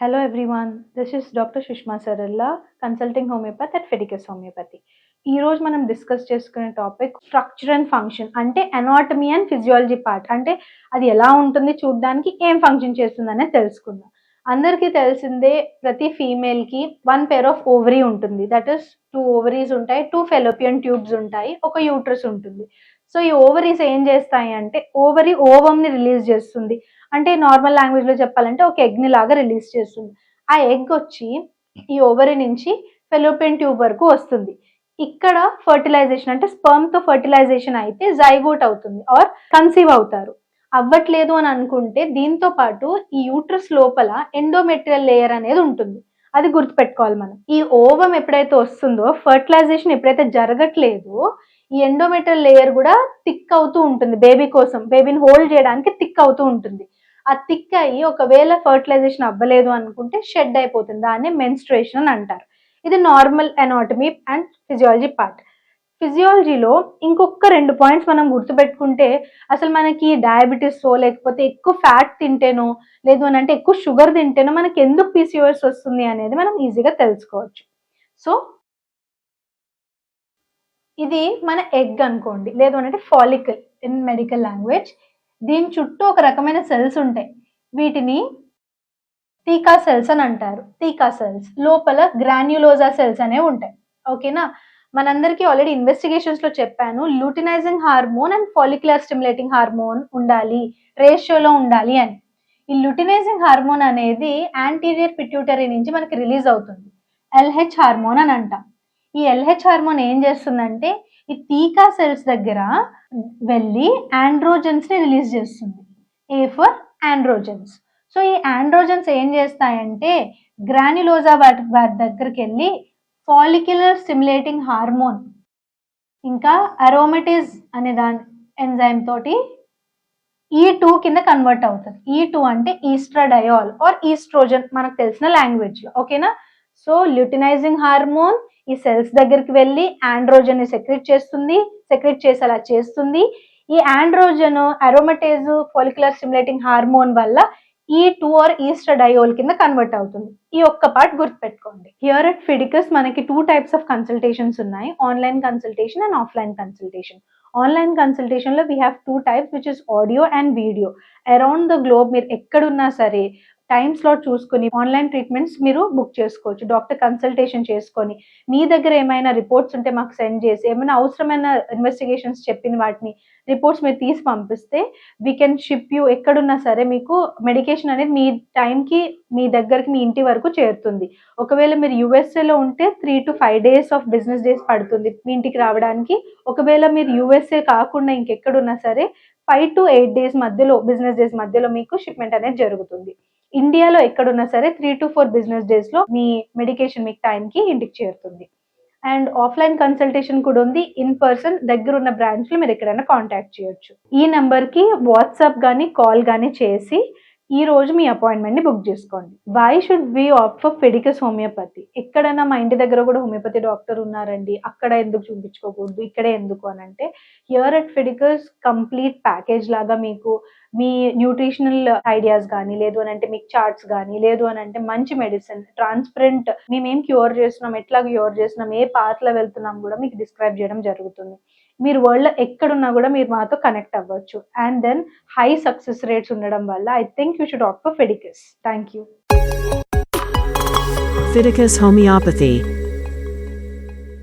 Hello everyone, this is Dr. Sushma Saralla, consulting homeopath at Fedicus Homeopathy. ఈ రోజు మనం discuss చేసుకునే topic structure and function అంటే anatomy and physiology part అంటే అది ఎలా ఉంటుంది చూడడానికి ఏం ఫంక్షన్ చేస్తుంది అనేది తెలుసుకుందాం. అందరికీ తెలిసిందే ప్రతి ఫీమేల్కి వన్ పేర్ ఆఫ్ ఓవరీ ఉంటుంది. దట్ ఇస్ టూ ఓవరీస్ ఉంటాయి టూ ఫెలోపియన్ ట్యూబ్స్ ఉంటాయి ఒక యూట్రస్ ఉంటుంది. సో ఈ ఓవరీస్ ఏం చేస్తాయి అంటే ఓవరీ ఓవమ్ని రిలీజ్ చేస్తుంది. అంటే నార్మల్ లాంగ్వేజ్లో చెప్పాలంటే ఒక ఎగ్ని లాగా రిలీజ్ చేస్తుంది. ఆ ఎగ్ వచ్చి ఈ ఓవరి నుంచి ఫెలోపియన్ ట్యూబ్ వరకు వస్తుంది. ఇక్కడ ఫర్టిలైజేషన్ అంటే స్పర్మ్తో ఫర్టిలైజేషన్ అయితే జైగోట్ అవుతుంది ఆర్ కన్సీవ్ అవుతారు. అవ్వట్లేదు అని అనుకుంటే దీంతో పాటు ఈ యూట్రస్ లోపల ఎండోమెట్రియల్ లేయర్ అనేది ఉంటుంది. అది గుర్తుపెట్టుకోవాలి మనం. ఈ ఓవం ఎప్పుడైతే వస్తుందో ఫర్టిలైజేషన్ ఎప్పుడైతే జరగట్లేదో ఈ ఎండోమెట్రియల్ లేయర్ కూడా థిక్ అవుతూ ఉంటుంది. బేబీ కోసం బేబీని హోల్డ్ చేయడానికి థిక్ అవుతూ ఉంటుంది. ఆ థిక్ అయ్యి ఒకవేళ ఫర్టిలైజేషన్ అవ్వలేదు అనుకుంటే షెడ్ అయిపోతుంది. దాన్ని మెన్స్ట్రేషన్ అని అంటారు. ఇది normal anatomy and physiology part ఫిజియాలజీలో ఇంకొక రెండు పాయింట్స్ మనం గుర్తుపెట్టుకుంటే అసలు మనకి డయాబెటీస్తో లేకపోతే ఎక్కువ ఫ్యాట్ తింటేనో లేదు అని అంటే ఎక్కువ షుగర్ తింటేనో మనకి ఎందుకు పీసీఓఎస్ వస్తుంది అనేది మనం ఈజీగా తెలుసుకోవచ్చు. సో ఇది మన ఎగ్ అనుకోండి. లేదు అంటే ఫాలికల్ ఇన్ మెడికల్ లాంగ్వేజ్ దీని చుట్టూ ఒక రకమైన సెల్స్ ఉంటాయి. వీటిని టీకా సెల్స్ అని అంటారు. టీకా సెల్స్. లోపల గ్రాన్యులోజా సెల్స్ అనేవి ఉంటాయి. ఓకేనా? మనందరికీ ఆల్రెడీ ఇన్వెస్టిగేషన్స్లో చెప్పాను. Luteinizing hormone and follicular stimulating hormone ఉండాలి. రేషియోలో ఉండాలి అని. ఈ లుటినైజింగ్ హార్మోన్ అనేది యాంటీరియర్ పిట్యూటరీ నుంచి మనకి రిలీజ్ అవుతుంది. ఎల్హెచ్ హార్మోన్ అని అంటాం. ఈ ఎల్హెచ్ హార్మోన్ ఏం చేస్తుందంటే ఈ తీకా సెల్స్ దగ్గర వెళ్ళి ఆండ్రోజన్స్ని రిలీజ్ చేస్తుంది. ఏ ఫర్ ఆండ్రోజన్స్ సో ఈ ఆండ్రోజన్స్ ఏం చేస్తాయంటే గ్రాన్యులోజా వాటి వాటి దగ్గరికి వెళ్ళి ఫాలిక్యులర్ స్టిమ్యులేటింగ్ హార్మోన్ ఇంకా అరోమటిజ్ అనే దాని ఎంజైమ్ తోటి ఈ టూ కింద కన్వర్ట్ అవుతుంది. ఈ టూ అంటే ఈస్ట్రాడయాల్ ఆర్ ఈస్ట్రోజన్ మనకు తెలిసిన లాంగ్వేజ్ ఓకేనా సో ల్యూటినైజింగ్ హార్మోన్ ఈ సెల్స్ దగ్గరికి వెళ్ళి ఆండ్రోజన్ సెక్రెట్ చేస్తుంది సెక్రెట్ చేసేలా చేస్తుంది. ఈ androgen aromatase follicular stimulating hormone వల్ల ఈ టూ ఆర్ ఈస్ట్రడయోల్ కింద కన్వర్ట్ అవుతుంది. ఈ ఒక్క పార్ట్ గుర్తుపెట్టుకోండి. హియర్ అట్ ఫిడికస్ మనకి టూ టైప్స్ ఆఫ్ కన్సల్టేషన్స్ ఉన్నాయి. Online consultation and offline consultation online కన్సల్టేషన్లో we have two types which is audio and video around the globe మీరు ఎక్కడున్నా సరే టైం స్లాట్ చూసుకొని ఆన్లైన్ ట్రీట్మెంట్స్ మీరు బుక్ చేసుకోవచ్చు doctor consultation చేసుకొని. మీ దగ్గర ఏమైనా రిపోర్ట్స్ ఉంటే మాకు సెండ్ చేసి ఏమైనా అవసరమైన ఇన్వెస్టిగేషన్స్ చెప్పిన వాటిని రిపోర్ట్స్ మీరు తీసి పంపిస్తే వీ కెన్ షిప్ యూ ఎక్కడున్నా సరే మీకు మెడికేషన్ అనేది మీ టైంకి మీ దగ్గరికి మీ ఇంటి వరకు చేరుతుంది. ఒకవేళ మీరు యూఎస్ఏలో ఉంటే three to five days of business days పడుతుంది మీ ఇంటికి రావడానికి. ఒకవేళ మీరు యుఎస్ఏ కాకుండా ఇంకెక్కడున్నా సరే ఫైవ్ టు ఎయిట్ డేస్ మధ్యలో బిజినెస్ డేస్ మధ్యలో మీకు షిప్మెంట్ అనేది జరుగుతుంది. ఇండియాలో ఎక్కడున్నా సరే త్రీ టు ఫోర్ బిజినెస్ డేస్లో మీ మెడికేషన్ మీకు టైంకి ఇంటికి చేరుతుంది. అండ్ ఆఫ్లైన్ కన్సల్టేషన్ కూడా ఉంది. ఇన్ పర్సన్ దగ్గర ఉన్న బ్రాంచ్లో మీరు ఎక్కడైనా కాంటాక్ట్ చేయొచ్చు. ఈ నెంబర్కి వాట్సాప్ కానీ కాల్ కానీ చేసి ఈ రోజు మీ అపాయింట్మెంట్ని బుక్ చేసుకోండి. Why should we opt for Fiticus homeopathy ఎక్కడైనా మా ఇంటి దగ్గర కూడా హోమియోపతి డాక్టర్ ఉన్నారండి. అక్కడ ఎందుకు చూపించుకోకూడదు? ఇక్కడే ఎందుకు అని అంటే here at Fiticus complete package లాగా మీకు మీ న్యూట్రిషనల్ ఐడియాస్ కానీ లేదు అని అంటే మీకు చార్ట్స్ కానీ లేదు అని అంటే మంచి మెడిసిన్ ట్రాన్స్పరెంట్ మేమేం క్యూర్ చేస్తున్నాం ఎట్లా క్యూర్ చేస్తున్నాం ఏ పాత్లో వెళ్తున్నాం కూడా మీకు డిస్క్రైబ్ చేయడం జరుగుతుంది. మీరు వరల్డ్ ఎక్కడున్నా కూడా మీరు మాతో కనెక్ట్ అవ్వచ్చు. And then high success rates ఉండడం వల్ల I think you should opt for Fiticus thank you Fiticus Homeopathy.